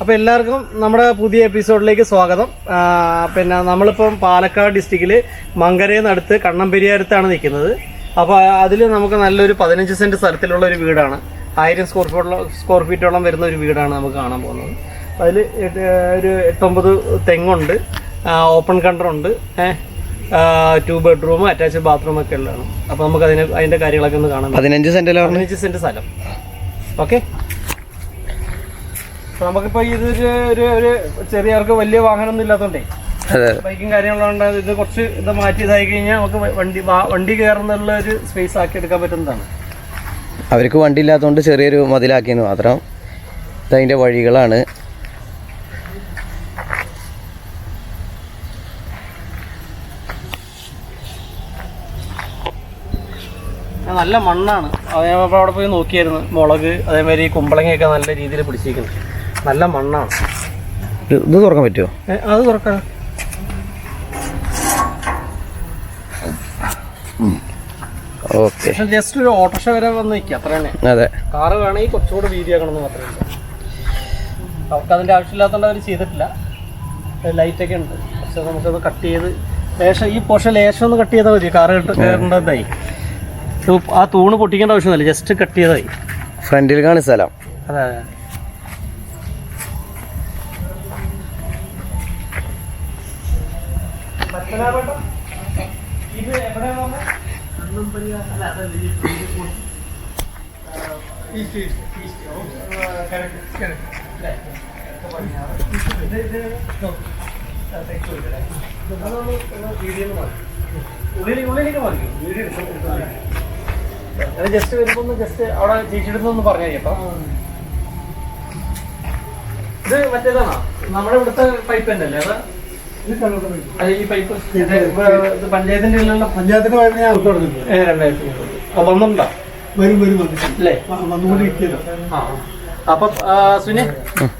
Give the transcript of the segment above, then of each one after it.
അപ്പോൾ എല്ലാവർക്കും നമ്മുടെ പുതിയ എപ്പിസോഡിലേക്ക് സ്വാഗതം. പിന്നെ നമ്മളിപ്പം പാലക്കാട് ഡിസ്ട്രിക്റ്റിൽ മങ്കരയെന്നടുത്ത് കണ്ണമ്പെരിയാരത്താണ് നിൽക്കുന്നത്. അപ്പോൾ അതിൽ നമുക്ക് നല്ലൊരു പതിനഞ്ച് സെന്റ് സ്ഥലത്തിലുള്ള ഒരു വീടാണ്. ആയിരം സ്ക്വയർ ഫീറ്റോളം സ്ക്വയർ ഫീറ്റോളം വരുന്ന ഒരു വീടാണ് നമുക്ക് കാണാൻ പോകുന്നത്. അതിൽ ഒരു എട്ടൊമ്പത് തെങ്ങുണ്ട്. ഓപ്പൺ കണ്ടറുണ്ട് ടു ബെഡ്റൂം അറ്റാച്ച്ഡ് ബാത്റൂം ഒക്കെ ഉള്ളതാണ്. അപ്പോൾ നമുക്ക് അതിന് അതിന്റെ കാര്യങ്ങളൊക്കെ ഒന്ന് കാണാം പതിനഞ്ച് സെന്റ് പതിനഞ്ച് സെന്റ് സ്ഥലം. ഓക്കെ? നമുക്കിപ്പോ ഇത് ഒരു ഒരു ചെറിയ ആൾക്ക് വലിയ വാഹനം ഒന്നും ഇല്ലാത്തോണ്ടേ ബൈക്കും കാര്യങ്ങളുണ്ട് ഇത് കുറച്ച് ഇത് മാറ്റി ഇതായി കഴിഞ്ഞാൽ നമുക്ക് വണ്ടി വണ്ടി കയറുന്നുള്ള ഒരു സ്പേസ് ആക്കി എടുക്കാൻ പറ്റുന്നതാണ്. അവർക്ക് വണ്ടി ഇല്ലാത്തതുകൊണ്ട് ചെറിയൊരു മതിലാക്കിയെന്ന് മാത്രം ഇതതിന്റെ വഴികളാണ്. നല്ല മണ്ണാണ്. അതേപോലെ അവിടെ പോയി നോക്കിയായിരുന്നു. മുളക് അതേമാതിരി കുമ്പളങ്ങയൊക്കെ നല്ല രീതിയിൽ പിടിച്ചിരിക്കുന്നു. നല്ല മണ്ണാണ്. ഇത് തുറക്കാൻ പറ്റുമോ അത് തുറക്കാം. ഓക്കെ. ജസ്റ്റ് ഒരു ഓട്ടോറിക്ഷ വരെ വന്ന് നിൽക്കുക അത്ര തന്നെ. അതെ. കാറ് വേണമെങ്കിൽ കുറച്ചുകൂടെ വീതിയാക്കണം എന്ന് മാത്രമേ ഉള്ളൂ. അവർക്ക് അതിന്റെ ആവശ്യമില്ലാത്തതുകൊണ്ട് അവർ ചെയ്തിട്ടില്ല. ലൈറ്റൊക്കെ ഉണ്ട്. പക്ഷെ നമുക്കത് കട്ട് ചെയ്ത് ലേശം ഈ പോഷൻ ലേശം ഒന്ന് കട്ട് ചെയ്താൽ മതി. കാറ് കയറേണ്ടതായി. ആ തൂണ് പൊട്ടിക്കേണ്ട ആവശ്യമൊന്നുമില്ല. ജസ്റ്റ് കട്ട് ചെയ്തായി ഫ്രണ്ടിൽ കാണി സ്ഥലം. അതെ അതെ. ഇത് എവിടെയാണ് ജസ്റ്റ് വരുമ്പോ ജസ്റ്റ് അവിടെ ചേച്ചിയുടെ ഒന്ന് പറഞ്ഞു കേട്ടോ ഇത് മറ്റേതാണോ? നമ്മുടെ ഇവിടുത്തെ പൈപ്പ് തന്നെ അല്ലേ അത്? ഈ പൈപ്പ് പഞ്ചായത്തിന്റെ ഉള്ളിലുള്ള പഞ്ചായത്തിന്റെ വഴി ഞാൻ കൊടുത്തിട്ടുണ്ട് ഏ, രണ്ടായിരത്തി ഇരുപത്. ആ, വന്നിട്ടുണ്ടോ? വരും വരും അല്ലേ? ആ, അപ്പൊ സുനി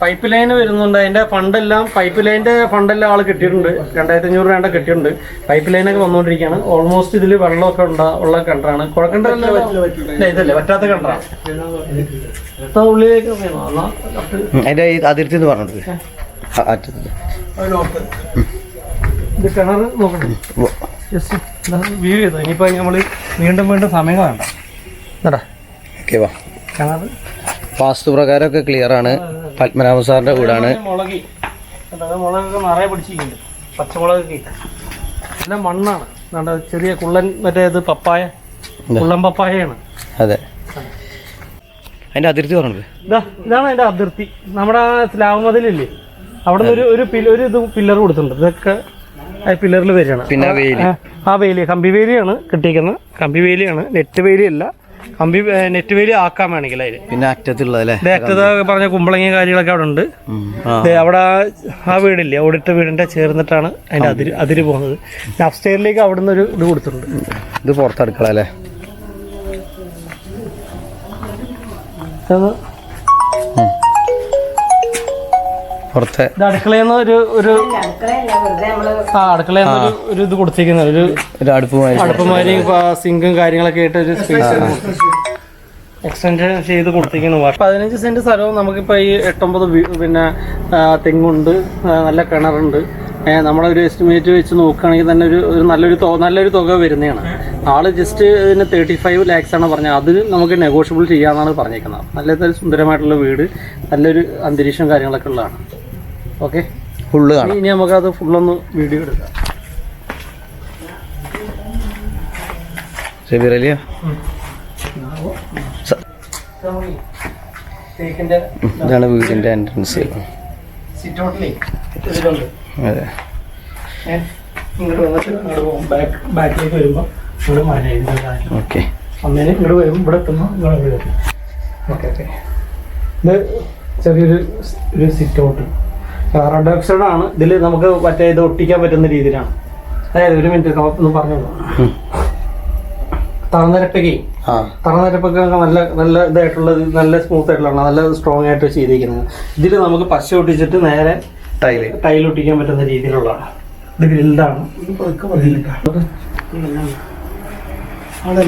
പൈപ്പ് ലൈൻ വരുന്നുണ്ട്. അതിന്റെ ഫണ്ടെല്ലാം പൈപ്പ് ലൈനിന്റെ ഫണ്ടെല്ലാം ആൾ കിട്ടിയിട്ടുണ്ട്. രണ്ടായിരത്തി അഞ്ഞൂറ് രൂപ കിട്ടിയിട്ടുണ്ട്. പൈപ്പ് ലൈനൊക്കെ വന്നുകൊണ്ടിരിക്കുകയാണ്. ഓൾമോസ്റ്റ് ഇതിൽ വെള്ളമൊക്കെ ഉണ്ടാ ഉള്ള കിണറാണ്. കുഴക്കണ്ടല്ലോ ഇതല്ലേ പറ്റാത്ത കിണറാണ് എത്ര ഉള്ളിലേക്ക് അതിന്റെ ഈ അതിർത്തി എന്ന് പറഞ്ഞത് ആ, അറ്റത്ത് അതിലോട്ട് ഇത് കിണർ നോക്കണ്ടേ ജസ്റ്റ് വ്യൂ ചെയ്തോ? ഇനിയിപ്പോ നമ്മൾ വീണ്ടും വീണ്ടും സമയം വേണ്ട എന്നടാ ഓക്കെ വാ. കിണർ വാസ്തു പ്രകാരമൊക്കെ ക്ലിയർ ആണ്. പത്മനാഭ സാറിന്റെ വീടാണ്. മുളകി. മുളകൊക്കെ നിറയെ പിടിച്ചിട്ടുണ്ട് പച്ചമുളകൊക്കെ നല്ല മണ്ണാണ്. നല്ല ചെറിയ കുള്ളൻ മറ്റേ ഇത് പപ്പായ. കുള്ളൻ പപ്പായയാണ്. അതെ. അതിന്റെ അതിർത്തി പറഞ്ഞത്. ഇതാ ഇതാണ് അതിന്റെ അതിർത്തി. നമ്മുടെ ആ സ്ലാബ് മതിലില്ലേ? അവിടെ നിന്ന് ഒരു ഒരു ഒരു ഇത് പില്ലർ കൊടുത്തിട്ടുണ്ട്. ഇതൊക്കെ പില്ലറിൽ വരികയാണ്. പിന്നെ വേലി. ആ, വേലി കമ്പി വേലിയാണ് കിട്ടിയിരിക്കുന്നത് കമ്പി വേലിയാണ് നെറ്റ് വേലിയല്ല. കമ്പി നെറ്റ് വേലി ആക്കാൻ വേണമെങ്കിൽ അതിൽ പിന്നെ അറ്റത്തുള്ളതല്ലേ അറ്റത്ത് പറഞ്ഞ കുമ്പളങ്ങ കാര്യങ്ങളൊക്കെ അവിടെ ഉണ്ട്. അവിടെ ആ- വീടില്ല ഓടിട്ട വീടിന്റെ ചേർന്നിട്ടാണ് അതിന്റെ അതിര് അതിര് പോകുന്നത്. അപ്സ്റ്റേറിലേക്ക് നിന്ന് ഒരു ഇത് കൊടുത്തിട്ടുണ്ട്. ഇത് പുറത്തടുക്കള പുറത്തെ. അടുക്കളയെന്ന് ഒരു ഒരു ആ അടുക്കളയെന്ന് ഒരു ഒരു ഇത് കൊടുത്തിരിക്കുന്ന ഒരു ഒരു അടുപ്പുമായി അടുപ്പമാരി സിങ്കും കാര്യങ്ങളൊക്കെ ആയിട്ട് ഒരു സ്പേസ് എക്സ്റ്റൻഷൻ ചെയ്ത് കൊടുത്തിരിക്കുന്നു പതിനഞ്ച് സെന്റ് സ്ഥലവും നമുക്കിപ്പോൾ ഈ എട്ടൊമ്പത് പിന്നെ തെങ്ങുണ്ട് നല്ല കിണറുണ്ട്. നമ്മളെ ഒരു എസ്റ്റിമേറ്റ് വെച്ച് നോക്കുകയാണെങ്കിൽ തന്നെ ഒരു ഒരു നല്ലൊരു തുക നല്ലൊരു തുക വരുന്നതാണ്. ആൾ ജസ്റ്റ് ഇതിന് തേർട്ടി ഫൈവ് ലാക്സ് ആണ് പറഞ്ഞത്. അത് നമുക്ക് നെഗോഷ്യബിൾ ചെയ്യാമെന്നാണ് പറഞ്ഞേക്കുന്നത്. നല്ല സുന്ദരമായിട്ടുള്ള വീട് നല്ലൊരു അന്തരീക്ഷം കാര്യങ്ങളൊക്കെ ഉള്ളതാണ്. ഓക്കെ ഫുള്ള് കാണാം. ഇനി നമുക്കത് ഫുള്ളൊന്ന് വീഡിയോ എടുക്കാം. ഷബീറലിയ ഇതാണ് വീടിന്റെ എൻട്രൻസ് അതെ. ഇങ്ങോട്ട് വന്നിട്ട് ഇങ്ങോട്ട് പോകും. ബാക്ക് ബാക്കിലേക്ക് വരുമ്പോൾ ഇവിടെ ഓക്കെ അന്നേരം ഇങ്ങോട്ട് വരും. ഇവിടെ എത്തുമ്പോൾ ഇങ്ങോട്ട് വരും. ഓക്കെ ഓക്കെ ഇത് ചെറിയൊരു ഒരു സിറ്റ് ഔട്ട് കാർബൺ ആണ്. ഇതിൽ നമുക്ക് മറ്റേ ഇത് ഒട്ടിക്കാൻ പറ്റുന്ന രീതിയിലാണ്. അതായത് ഒരു മിനിറ്റ് ഒന്ന് പറഞ്ഞോളൂ. തറനിരപ്പിക്കുകയും തറനിരപ്പൊക്കെ നല്ല നല്ല ഇതായിട്ടുള്ള നല്ല സ്മൂത്ത് ആയിട്ടുള്ള നല്ല സ്ട്രോങ് ആയിട്ട് ചെയ്തിരിക്കുന്നത്. ഇതിൽ നമുക്ക് പശ ഒട്ടിച്ചിട്ട് നേരെ ടൈൽ ടൈൽ ഒട്ടിക്കാൻ പറ്റുന്ന രീതിയിലുള്ളതാണ്. ഇത് ഗ്രിൽഡാണ് അവിടെ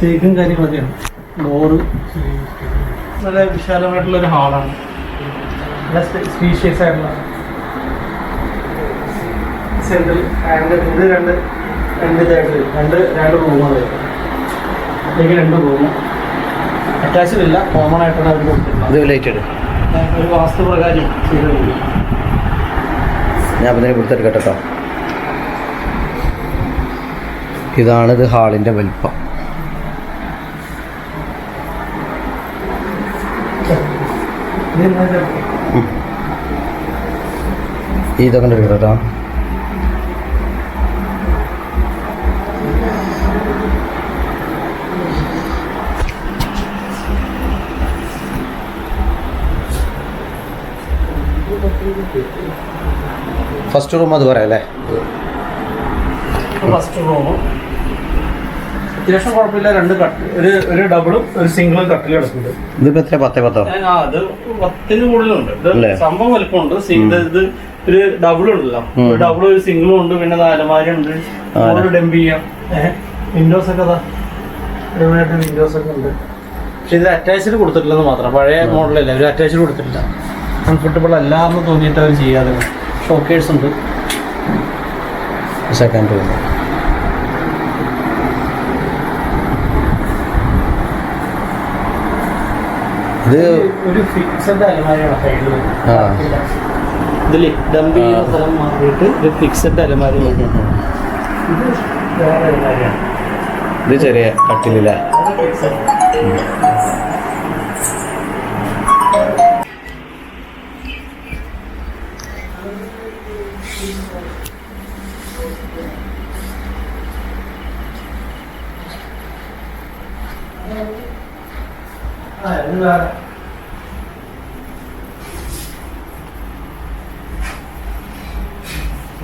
തേക്കും കാര്യങ്ങളൊക്കെയാണ്. ഡോറ് നല്ല വിശാലമായിട്ടുള്ള ഒരു ഹാളാണ്. നല്ല സ്പീഷ്യസ് ആയിട്ടുള്ള സെൻട്രൽ ആൻഡ് ഇത് രണ്ട് രണ്ട് ഇതായിട്ട് രണ്ട് രണ്ട് റൂമാണ് ഇതിലേക്ക് രണ്ട് റൂം അറ്റാച്ച്ഡ് ഇല്ല. കോമൺ ആയിട്ടാണ് അവർ കൊടുത്തിട്ടുള്ളത്. ഇത് ലൈറ്റ് ഒരു വാസ്തു പ്രകാരം ചെയ്തിട്ടുണ്ട് ഞാൻ തന്നെ കേട്ടോ ഇതാണിത് ഹാളിന്റെ വലിപ്പം. ഇതൊക്കെ എടുക്കട്ടോ ഫസ്റ്റ് റൂം അത് പറയാം അല്ലേ? ഫസ്റ്റ് റൂമും അത്യാവശ്യം കുഴപ്പമില്ല രണ്ട് കട്ട് ഒരു ഒരു ഡബിളും ഒരു സിംഗിളും കട്ടിലും കിടക്കുന്നുണ്ട് ഇത് എത്ര? പത്തേ പത്തോ? ആ അത് പത്തിന് കൂടുതലുണ്ട്. ഇത് സംഭവം വലിപ്പമുണ്ട്. ഇത് ഒരു ഡബിളും ഉണ്ടല്ലോ. ഡബിളും ഒരു സിംഗിളും ഉണ്ട്. പിന്നെ നാലുമാരി ഉണ്ട്. ഓരോ ഡംപ് ചെയ്യാം. വിൻഡോസ് ഒക്കെ അതാ. ഒരുപാട് വിൻഡോസ് ഒക്കെ ഉണ്ട്. പക്ഷെ ഇത് അറ്റാച്ച്ഡ് കൊടുത്തിട്ടില്ലെന്ന് മാത്രം. പഴയ മോഡലല്ല ഒരു അറ്റാച്ച്ഡ് കൊടുത്തിട്ടില്ല. കംഫർട്ടബിൾ അല്ല എന്ന് തോന്നിയിട്ട് അവർ ചെയ്യാതെ. ഷോക്കേഴ്സ് ഉണ്ട്. സെക്കൻഡ് റൂം ഇത് ഒരു ഫിക്സഡ് അലമാരിയാണ് സൈഡിൽ ആ. ഇതിൽ ഡംപ് ചെയ്യുന്ന സ്ഥലം മാറിയിട്ട് ഒരു ഫിക്സഡ് അലമാരി ഇത് ചെറിയ കട്ടിലില്ല ആ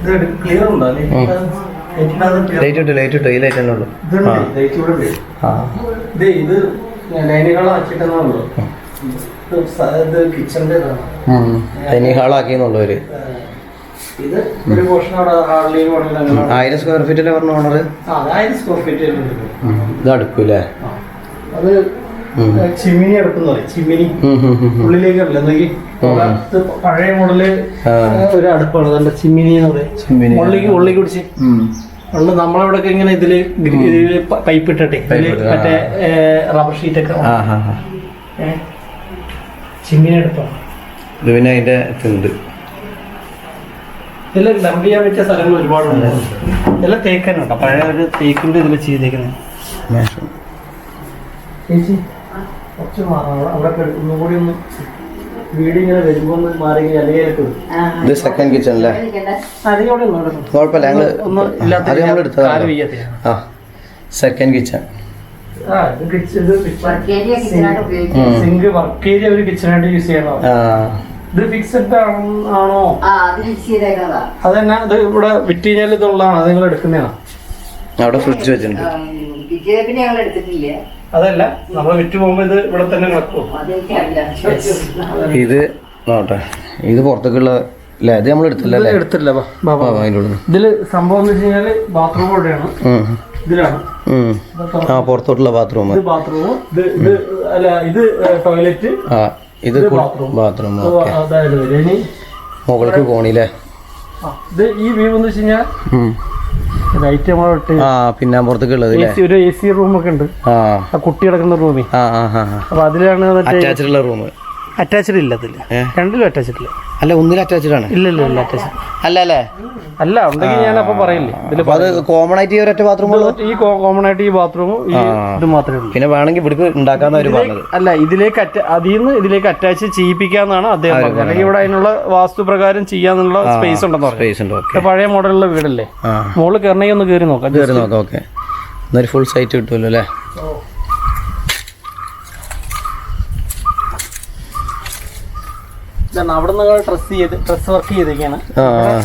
ഇത് ക്ലിയർ ഉണ്ടോ അല്ലേ ഉം. ഇതിനകത്ത് clear- ലൈറ്റ് ഇട്ടു ലൈറ്റ് ഇട്ടു ഈ ലൈറ്റ് തന്നെ ഉള്ളൂ. ഇതുണ്ട് ആ. ലൈറ്റ് ഇവിടെ ഉണ്ട്. ആ. ഇത് ഹാളാക്കിയെന്നുള്ളൂ വേണമെങ്കിൽ ആയിരം സ്ക്വയർ ഫീറ്റിലെ പറഞ്ഞു ഓണർ ആ അതായത് സ്ക്വയർ ഫീറ്റ് ഇത് അടുക്കൂലേ അത് ഉം. ചിമ്മിനി എടുക്കുന്ന പറയും ചിമിനി. ഉള്ളിലേക്ക് പഴയ മോഡൽ ഒരു അടുപ്പാണ്. നല്ല ചിമ്മിനി എന്ന് പറയും. ഉള്ളിക്ക് ഉള്ളി കുടിച്ച് ഉം. പണ്ട് നമ്മളവിടെ ഇങ്ങനെ ഇതിൽ ഇതിൽ പൈപ്പ് ഇട്ടിട്ടെ ഇതിൽ മറ്റേ റബ്ബർ ഷീറ്റ് ഒക്കെ ചിമ്മിനി അടുപ്പാണ്. ഇത് പിന്നെ അതിന്റെ ചുണ്ട് ഇതിൽ ഡംപ് ചെയ്യാൻ പറ്റിയ സ്ഥലങ്ങൾ ഒരുപാടുണ്ട്. ഇതെല്ലാം തേക്കാനുണ്ടോ. പഴയ ഒരു തേക്കിന്റെ ഇതിൽ ചെയ്തേക്കുന്നത്. ചേച്ചി കുറച്ച് മാറാം അവിടെ അവിടെ കിട- ഒന്നും കൂടി ഒന്ന് വീട് ഇങ്ങനെ വരുമ്പോ ഒന്ന് മാറി ഇത് സെക്കൻഡ് കിച്ചൺ അല്ലേ. കുഴപ്പമില്ല ഞങ്ങൾ അത് നമ്മൾ എടുത്തതാണ്. ആ second kitchen sink work area ഒരു കിച്ചണായിട്ട് യൂസ് ചെയ്യണോ? ഇത് ഫിക്സഡ് ആണോ? ആ അത് ഫിക്സ് ചെയ്തേക്കുന്നതാ. ഇത് ഇവിടെ വിറ്റ് കഴിഞ്ഞാൽ ഇതുള്ളതാണ് അത് നിങ്ങൾ എടുക്കുന്നതാണ്. അവിടെ ഫ്രിഡ്ജ് വെച്ചിട്ടുണ്ട്. പിന്നെ ഞങ്ങൾ എടുത്തിട്ടില്ല. അതല്ല നമ്മൾ വിറ്റ് പോകുമ്പോ ഇത് ഇവിടെ തന്നെ അതെനിക്കറിയില്ല ഇത് നോട്ടെ ഇത് പുറത്തേക്കുള്ള അല്ലേ ഇത് നമ്മൾ എടുത്തില്ല അല്ലേ എടുത്തില്ല ഇതിൽ സംഭവം എന്ന് വെച്ച് കഴിഞ്ഞാൽ ബാത്റൂം ഇവിടെയാണ്. ഇതിലാണ്. ആ പുറത്തോട്ടുള്ള ബാത്റൂം. ഇത് ബാത്റൂം. ഇത് ഇത് അല്ല ഇത് ടോയ്ലറ്റ് ആ ഇത് ബാത്റൂം. മുകളിലേക്ക് കോണില്ലേ ആ, ഇത് ഈ വ്യൂ എന്ന് വെച്ച് കഴിഞ്ഞാൽ ആ പിന്നെ പുറത്തേക്ക് ഉള്ളത് ഒരു എ സി റൂം ഒക്കെ ഉണ്ട്. ആ. കുട്ടി കിടക്കുന്ന റൂമിൽ അപ്പൊ അതിലാണ് അറ്റാച്ച്ഡ് റൂം അറ്റാച്ച്ഡ് ഇല്ല അതിൽ. ഏ? രണ്ടിലും അറ്റാച്ച്ഡ് ഇല്ല. അല്ല ഒന്നിൽ അറ്റാച്ച്ഡ് ആണ്. ഇല്ല ഇല്ല ഇല്ല അറ്റാച്ച്ഡ് അല്ല അല്ലേ അല്ല ഉണ്ടെങ്കിൽ ഞാൻ അപ്പൊ പറയില്ലേ? ഇതിൽ അത് കോമൺ ആയിട്ട് ഈ ഒരൊറ്റ ബാത്റൂം ഈ കോമൺ ആയിട്ട് ഈ ബാത്റൂമും ഈ ഇത് മാത്രമേ ഉള്ളൂ. പിന്നെ വേണമെങ്കിൽ ഇവിടേക്ക് ഉണ്ടാക്കാന്ന് അവർ പറഞ്ഞത്. അല്ല ഇതിലേക്ക് അറ്റ അതിൽ നിന്ന് ഇതിലേക്ക് അറ്റാച്ച് ചെയ്യിപ്പിക്കാന്നാണ് അദ്ദേഹം പറഞ്ഞത്. അല്ലെങ്കിൽ ഇവിടെ അതിനുള്ള വാസ്തു പ്രകാരം ചെയ്യാന്നുള്ള സ്പേസ് ഉണ്ടെന്ന് പറഞ്ഞു പഴയ മോഡലുള്ള വീടല്ലേ? മോൾ കയറണമെങ്കിൽ ഒന്ന് കയറി നോക്കാം. കയറി നോക്കാം ഓക്കെ എന്നൊരു ഫുൾ സൈറ്റ് കിട്ടുമല്ലോ അല്ലേ? ഇതാണ്. അവിടെ നിന്ന് ഡ്രസ് ചെയ്ത് ഡ്രസ് വർക്ക് ചെയ്തൊക്കെയാണ്.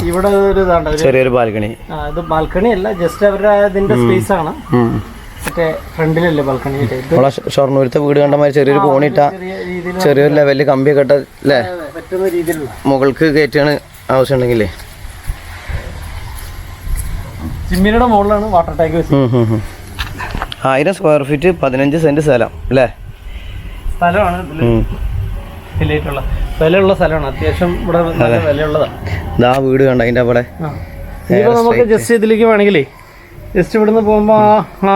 ഇവിടെ ഒരു ചെറിയൊരു ബാൽക്കണി. ഇത് ബാൽക്കണി അല്ല ജസ്റ്റ് അവരുടെ ഇതിന്റെ സ്പേസ് ആണ്. നമ്മളെ ഷൊർണൂരത്തെ വീട് കണ്ട മാതിരി ചെറിയൊരു കോണിട്ട ചെറിയ ചെറിയൊരു ലെവലിൽ കമ്പി കെട്ട അല്ലേ മുകൾക്ക് കയറ്റാണ് ആവശ്യമുണ്ടെങ്കിലേ. ചിമ്മിനിയുടെ മുകളിലാണ് വാട്ടർ ടാങ്ക് വെച്ചത്. ആയിരം സ്ക്വയർ ഫീറ്റ് പതിനഞ്ച് സെന്റ് സ്ഥലം അല്ലേ സ്ഥലമാണ് വിലയിട്ടുള്ള വിലയുള്ള സ്ഥലമാണ്. അത്യാവശ്യം ഇവിടെ നല്ല വിലയുള്ളതാണ് ഇതാ വീട് കണ്ട അതിന്റെ അവിടെ? ആ. നമുക്ക് ജസ്റ്റ് ഇതിലേക്ക് വേണമെങ്കിലേ ജസ്റ്റ് ഇവിടുന്ന് പോകുമ്പോ ആ ആ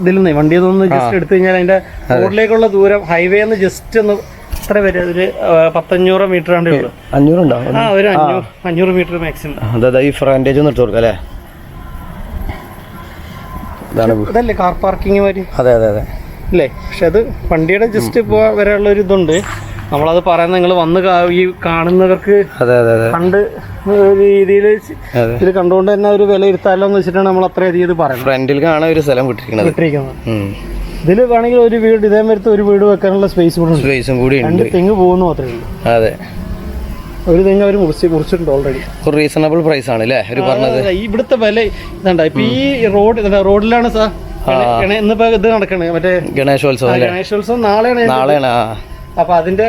ഇതിൽ നിന്ന് വണ്ടി ഒന്ന് ജസ്റ്റ് എടുത്തു കഴിഞ്ഞാൽ അതിന്റെ റോഡിലേക്കുള്ള ദൂരം ഹൈവേ നിന്ന് ജസ്റ്റ് ഒന്ന് എത്ര വരെ? ഒരു പത്തഞ്ഞൂറ് മീറ്റർ ആണ്ടേ ഉള്ളൂ. അഞ്ഞൂറുണ്ടോ? ആ ഒരു അഞ്ഞൂറ് അഞ്ഞൂറ് മീറ്റർ മാക്സിമം അതാ ഈ ഫ്രണ്ടേജ് ഒന്ന് എടുത്ത് കൊടുക്കാം അല്ലേ? ഇതല്ലേ കാർ പാർക്കിംഗ് മാതിരി? അതെ അതെ അതെ. അല്ലേ പക്ഷെ അത് വണ്ടിയുടെ ജസ്റ്റ് ഇപ്പോൾ വരെയുള്ള ഒരു ഇതുണ്ട്. നമ്മളത് പറയുന്നത് നിങ്ങൾ വന്ന് ഈ കാണുന്നവർക്ക് അതെ അതെ കണ്ട് ഒരു രീതിയിൽ ഇത് കണ്ടുകൊണ്ട് തന്നെ ഒരു വില ഇരുത്താലോ എന്ന് വെച്ചിട്ടാണ് നമ്മൾ അത്രയധികം ഇത് പറയുന്നത്. ഫ്രണ്ടിൽ കാണാൻ ഒരു സ്ഥലം വിട്ടിരിക്കുന്നത്. വിട്ടിരിക്കുന്നത്. ഇതിൽ വേണമെങ്കിൽ ഒരു വീട് ഇതേ മരത്ത് ഒരു വീട് വെക്കാനുള്ള സ്പേസ് കൂടെ സ്പേസും കൂടി രണ്ട് തെങ്ങ് പോകുന്നു മാത്രമേ ഉള്ളൂ. അതെ. ഒരു തെങ്ങ് അവർ മുറിച്ച് മുറിച്ചിട്ടുണ്ട് ഓൾറെഡി ഒരു റീസണബിൾ പ്രൈസ് ആണ് അല്ലേ അവർ പറഞ്ഞത്. ഇവിടുത്തെ വില ഇതുണ്ട. ഇപ്പൊ ഈ റോഡ് റോഡിലാണ് സാർ ഇന്നിപ്പോ ഇത് നടക്കണേ. മറ്റേ ഗണേശോത്സവം ഗണേശോത്സവം നാളെയാണ്. നാളെയാണ് അപ്പൊ അതിന്റെ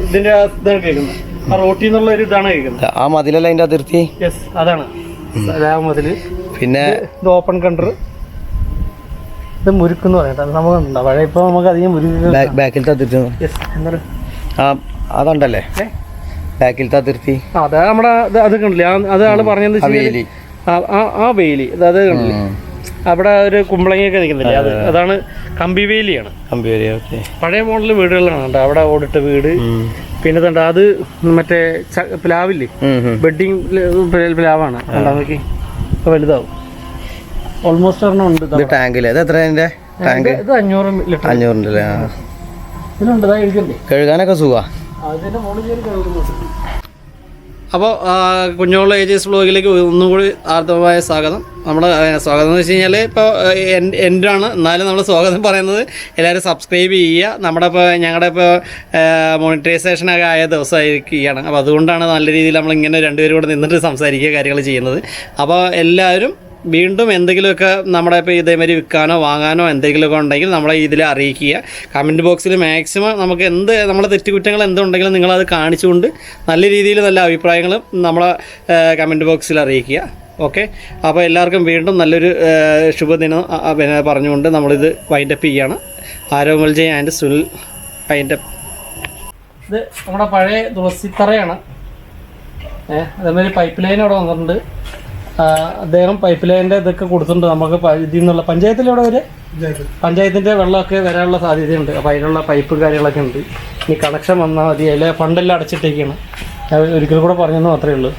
ഇതിന്റെ ഇതാണ് കേൾക്കുന്നത്. ആ റോട്ടിൽ നിന്നുള്ള ഒരു ഇതാണ് കേൾക്കുന്നത്. ആ മതിലല്ല അതിന്റെ അതിർത്തി? യെസ് അതാണ്. മതിൽ. പിന്നെ? ഇത് ഓപ്പൺ കണ്ടർ ഇത് മുരുക്കെന്ന് എന്ന് അത് നമുക്ക് ഉണ്ടോ? പഴയ ഇപ്പൊ നമുക്ക് അധികം മുരുക്ക് ബാക്ക് ബാക്കിലത്തെ അതിർത്തി യെസ് എന്നാലും ആ അതുണ്ടല്ലേ? ബാക്കിലത്തെ അതിർത്തി. അത് നമ്മുടെ അത് കണ്ടില്ലേ? ആൾ വെച്ച് ആ- ആ- വേലി. അത് കണ്ടില്ലേ? അവിടെ ഒരു കുമ്പളങ്ങയൊക്കെ നിൽക്കുന്നില്ലേ? അത്. അതാണ് കമ്പി കമ്പിവേലി ഓക്കെ. പഴയ മോഡൽ വീടുകളാണ്. കണ്ടോ അവിടെ ഓടിട്ട വീട്. പിന്നെ തണ്ട അത് മറ്റേ പ്ലാവില്ലേ? ബെഡിങ് പ്ലാവാണ്. കണ്ടോ നോക്കി. ഇപ്പൊ വലുതാവും. ഓൾമോസ്റ്റ് ഒരെണ്ണം ഉണ്ട് ഇതാ. ഇത് ടാങ്കിൽ അത് എത്ര ടാങ്ക്? ഇത് അഞ്ഞൂറ് ലിറ്റർ. അഞ്ഞൂറിന്റെ ഇതാ കഴുകാനൊക്കെ സുഖാ? അതിന്റെ മുകളിൽ കഴുകുന്നുണ്ട്. അപ്പോൾ കുഞ്ഞോള ഏജസ് ബ്ലോഗിലേക്ക് ഒന്നുകൂടി ആർദ്രമായ സ്വാഗതം. നമ്മൾ സ്വാഗതം എന്ന് വെച്ച് കഴിഞ്ഞാൽ ഇപ്പോൾ എന്റെ ആണ് എന്നാലും നമ്മൾ സ്വാഗതം പറയുന്നത് എല്ലാവരും സബ്സ്ക്രൈബ് ചെയ്യുക. നമ്മുടെ ഇപ്പോൾ ഞങ്ങളുടെ ഇപ്പോൾ മോണിറ്റൈസേഷനൊക്കെ ആയ ദിവസമായിരിക്കുകയാണ്. അപ്പോൾ അതുകൊണ്ടാണ് നല്ല രീതിയിൽ നമ്മൾ ഇങ്ങനെ രണ്ടുപേരും കൂടെ നിന്നിട്ട് സംസാരിക്കുക കാര്യങ്ങൾ ചെയ്യുന്നത്. അപ്പോൾ എല്ലാവരും വീണ്ടും എന്തെങ്കിലുമൊക്കെ നമ്മുടെ ഇപ്പോൾ ഇതേമാതിരി വിൽക്കാനോ വാങ്ങാനോ എന്തെങ്കിലുമൊക്കെ ഉണ്ടെങ്കിൽ നമ്മളെ ഇതിൽ അറിയിക്കുക. കമന്റ് ബോക്സിൽ മാക്സിമം നമുക്ക് എന്ത് നമ്മളെ തെറ്റുകുറ്റങ്ങൾ എന്തുണ്ടെങ്കിലും നിങ്ങളത് കാണിച്ചുകൊണ്ട് നല്ല രീതിയിൽ നല്ല അഭിപ്രായങ്ങളും നമ്മളെ കമന്റ് ബോക്സിൽ അറിയിക്കുക. ഓക്കെ? അപ്പോൾ എല്ലാവർക്കും വീണ്ടും നല്ലൊരു ശുഭദിനം പിന്നെ പറഞ്ഞുകൊണ്ട് നമ്മളിത് wind up Aromal Jai and Sunil wind up ഇത് നമ്മുടെ പഴയ തുളസിത്തറയാണ്. ഏഹ് അതേമാതിരി പൈപ്പ് ലൈൻ അവിടെ വന്നിട്ടുണ്ട്. അദ്ദേഹം പൈപ്പ് ലൈനിന്റെ ഇതൊക്കെ കൊടുത്തിട്ടുണ്ട്. നമുക്ക് ഇതിൽ നിന്നുള്ള പഞ്ചായത്തിലൂടെ വരെ? പഞ്ചായത്തിന്റെ വെള്ളമൊക്കെ വരാനുള്ള സാധ്യതയുണ്ട്. അപ്പോൾ അതിനുള്ള പൈപ്പ് കാര്യങ്ങളൊക്കെ ഉണ്ട്. ഇനി കണക്ഷൻ വന്നാൽ മതി. അതിലെ ഫണ്ടെല്ലാം അടച്ചിട്ടേക്കാണ്. ഒരിക്കൽ കൂടെ പറഞ്ഞെന്ന് മാത്രമേ ഉള്ളൂ.